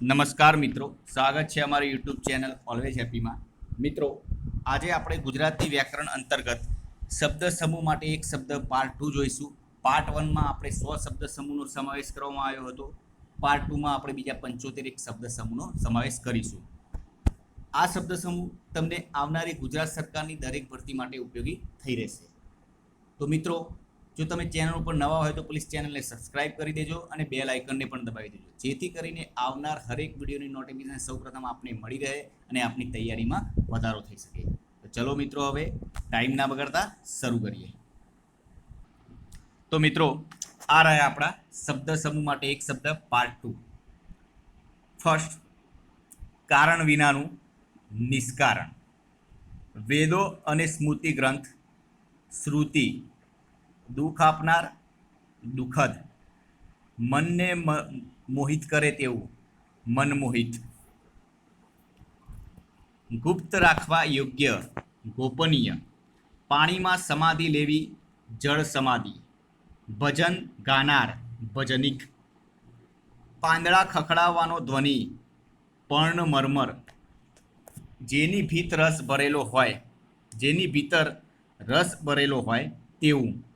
નમસ્કાર મિત્રો. સ્વાગત છે અમારી યુટ્યુબ ચેનલ ઓલવેઝ હેપીમાં મિત્રો, આજે આપણે ગુજરાતી વ્યાકરણ અંતર્ગત શબ્દ સમૂહ માટે એક શબ્દ પાર્ટ ટુ જોઈશું. પાર્ટ વનમાં આપણે સો શબ્દ સમૂહનો સમાવેશ કરવામાં આવ્યો હતો. પાર્ટ ટુમાં આપણે બીજા પંચોતેર એક શબ્દ સમૂહનો સમાવેશ કરીશું. આ શબ્દ સમૂહ તમને આવનારી ગુજરાત સરકારની દરેક ભરતી માટે ઉપયોગી થઈ રહેશે. તો મિત્રો જો તમે ચેનલ ઉપર નવા હોય તો પ્લીઝ ચેનલને સબસ્ક્રાઇબ કરી દેજો અને બેલ આઇકનને પણ દબાવી દેજો. જેથી કરીને આવનાર હરેક વિડીયોની નોટિફિકેશન સૌપ્રથમ આપને મળી રહે અને આપની તૈયારીમાં વધારો થઈ શકે. તો ચલો મિત્રો હવે ટાઈમ ના બગાડતા શરૂ કરીએ. તો મિત્રો, આ રહ્યા આપણા શબ્દ સમૂહ માટે એક શબ્દ પાર્ટ ટુ ફર્સ્ટ કારણ વિનાનું નિષ્કારણ. વેદો અને સ્મૃતિ ગ્રંથ, શ્રુતિ દુઃખ આપનાર, દુઃખદ. મનને મોહિત કરે તેવું. મનમોહિત ગુપ્ત રાખવા યોગ્ય, ગોપનીય. પાણીમાં સમાધિ લેવી, જળ સમાધિ. ભજન ગાનાર, ભજનિક. પાંદડા ખખડાવવાનો ધ્વનિ, પર્ણ મરમર. જેની ભીત રસ ભરેલો હોય, જેની ભીતર રસ ભરેલો હોય તેવું.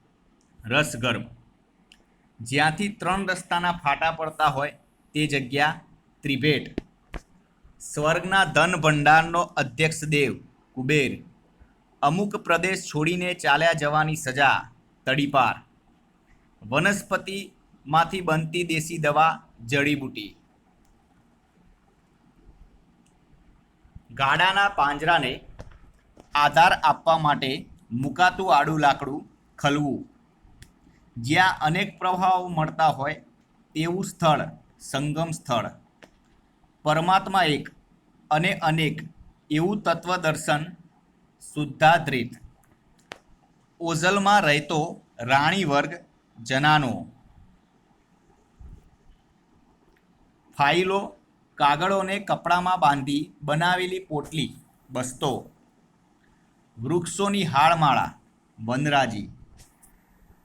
રસગર્મ જ્યાંથી ત્રણ રસ્તાના ફાટા પડતા હોય તે જગ્યા ત્રિભેટ. સ્વર્ગના ધન ભંડારનો અધ્યક્ષ દેવ, કુબેર. અમુક પ્રદેશ છોડીને ચાલ્યા જવાની સજા, તડીપાર. વનસ્પતિમાંથી બનતી દેશી દવા, જડીબૂટી. ગાડાના પાંજરાને આધાર આપવા માટે મુકાતું આડું લાકડું ખલવું. જ્યાં અનેક પ્રવાહો મળતા હોય તેવું સ્થળ, સંગમ સ્થળ. પરમાત્મા એક અને અનેક એવું તત્વદર્શન શુદ્ધાદ્રિત. ઓઝલમાં રહેતો રાણી વર્ગ જનાનો. ફાઇલો કાગળોને કપડામાં બાંધી બનાવેલી પોટલી, બસ્તો. વૃક્ષોની હાળમાળા, વનરાજી.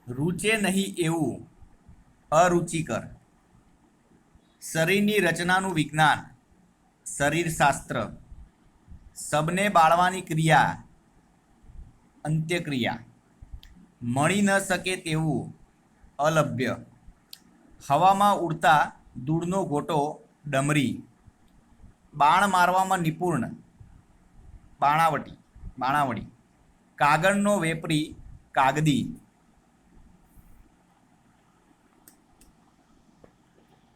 રૂચે નહીં એવું. અરુચિકર. શરીરની રચનાનું વિજ્ઞાન. શરીરશાસ્ત્ર. સબને બાળવાની ક્રિયા. અંત્યક્રિયા. મળી ન શકે તેવું. અલભ્ય. હવામાં ઉડતા દૂરનો ગોટો ડમરી. બાણ મારવામાં નિપુણ. બાણાવટી. બાણાવડી કાગળનો વેપરી કાગદી.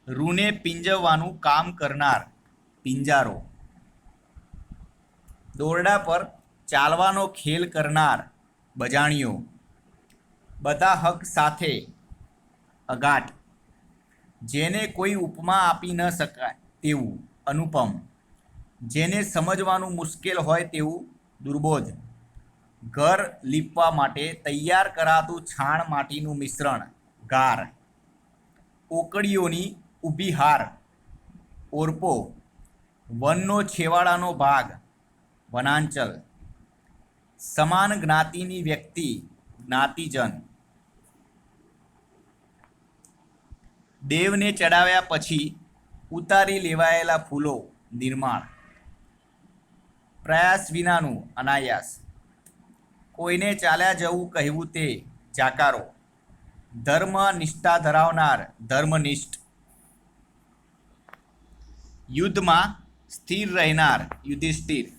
રૂને પિંજવવાનું કામ કરનાર પિંજારો. દોરડા પર ચાલવાનો ખેલ કરનાર બજાણીઓ. બધા હક સાથે અગાટ. જેને કોઈ ઉપમા આપી ન શકાય તેવું અનુપમ. જેને સમજવાનું મુશ્કેલ હોય તેવું દુર્બોધ. ઘર લીપવા માટે તૈયાર કરાતું છાણ માટીનું મિશ્રણ, ગાર. ઓકળીઓની ઊભી હાર, ઓરપો, વનનો છેવાડાનો ભાગ, વનાંચલ. સમાન જ્ઞાતિની વ્યક્તિ, જ્ઞાતિજન. દેવને ચડાવ્યા પછી ઉતારી લેવાયેલા ફૂલો નિર્માણ. પ્રયાસ વિનાનું અનાયાસ. કોઈને ચાલ્યા જવું કહેવું તે જાકારો. ધર્મ નિષ્ઠા ધરાવનાર ધર્મનિષ્ઠ. યુદ્ધમાં સ્થિર રહેનાર, યુધિષ્ઠિર.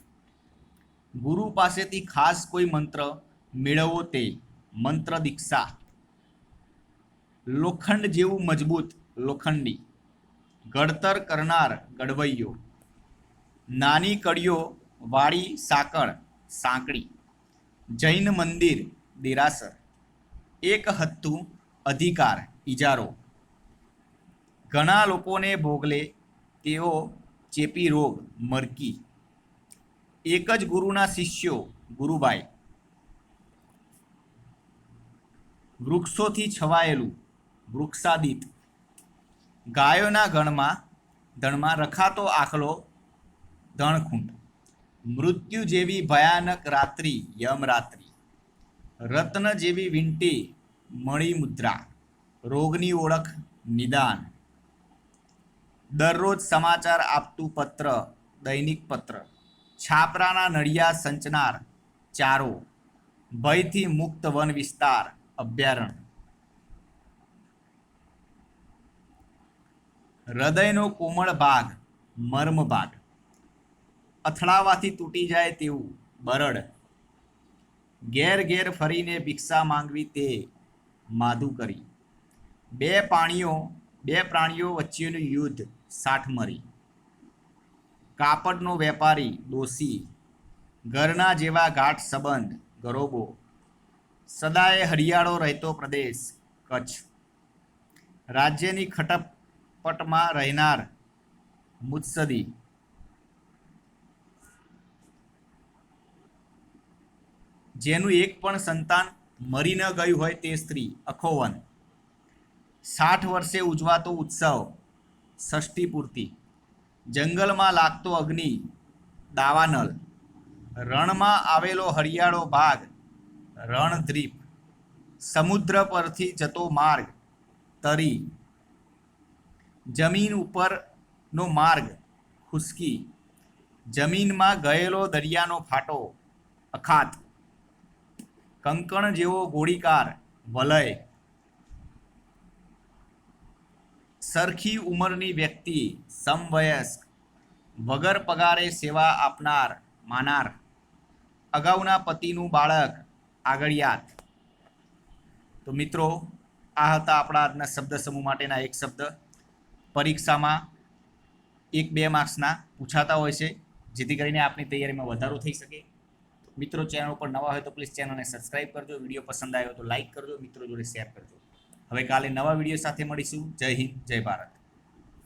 ગુરુ પાસેથી ખાસ કોઈ મંત્ર મેળવવો તે મંત્ર દીક્ષા. લોખંડ જેવું મજબૂત લોખંડી. ઘડતર કરનાર ગડવૈયો. નાની કડીઓ વાળી સાંકળ સાંકડી જૈન મંદિર, દેરાસર. એક હત્તુ અધિકાર ઇજારો ઘણા લોકોને ભોગલે તેઓ ચેપી રોગ, મરકી. એક જ ગુરુના શિષ્યો ગુરુબાઈ. વૃક્ષોથી છવાયેલું, વૃક્ષાદિત. ગાયોના ગણમાં, ધણમાં રખાતો આખલો ધણખૂંટ. મૃત્યુ જેવી ભયાનક રાત્રિ યમરાત્રિ રત્ન જેવી વીંટી, મણિમુદ્રા. રોગની ઓળખ, નિદાન. દરરોજ સમાચાર આપતું પત્ર, દૈનિક પત્ર. છાપરાના નડિયા સંચનાર, ચારો. ભયથી મુક્ત વન વિસ્તાર, અભયારણ્ય. હૃદયનો કોમળ ભાગ મર્મ ભાગ અથડાવાથી તૂટી જાય તેવું બરડ. ઘેર ઘેર ફરીને ભિક્ષા માંગવી તે માધુ કરી બે પાણીઓ, બે પ્રાણીઓ વચ્ચેનું યુદ્ધ. સાઠમરી. કાપડનો વેપારી દોષી ઘરના જેવા ઘાટ સંબંધ, ગરોબો. સદાય હરિયાળો રહેતો પ્રદેશ, કચ્છ. રાજ્યની ખટપટમાં રહેનાર મુત્સદી. જેનું એક પણ સંતાન મરી ન ગયું હોય તે સ્ત્રી, અખોવન. સાઠ વર્ષે ઉજવાતો ઉત્સવ ષષ્ઠી પૂર્તિ જંગલમાં લાગતો અગ્નિ દાવાનલ રણમાં આવેલો હરિયાળો ભાગ, રણદ્વીપ. સમુદ્ર પરથી જતો માર્ગ, તરી. જમીન ઉપરનો માર્ગ ખુશ્કી જમીનમાં ગયેલો દરિયાનો ફાટો, અખાત. કંકણ જેવો ગોળીકાર, વલય. સરખી ઉંમરની વ્યક્તિ, સમવયસ્ક, વગર પગારે સેવા આપનાર, માનાર, અગાઉના પતિનું બાળક, આગળિયાત. તો મિત્રો, આ હતા આપણા આજના શબ્દ સમૂહ માટેના એક શબ્દ. પરીક્ષામાં એક બે માર્ક્સના પૂછાતા હોય છે, જેથી કરીને આપની તૈયારીમાં વધારો થઈ શકે. મિત્રો, ચેનલ ઉપર નવા હોય તો પ્લીઝ ચેનલને સબસ્ક્રાઈબ કરજો. વીડિયો પસંદ આવ્યો તો લાઇક કરજો. મિત્રો જોડે શેર કરજો. હવે કાલે નવા વીડિયો સાથે મળીશું. જય હિન્દ જય ભારત.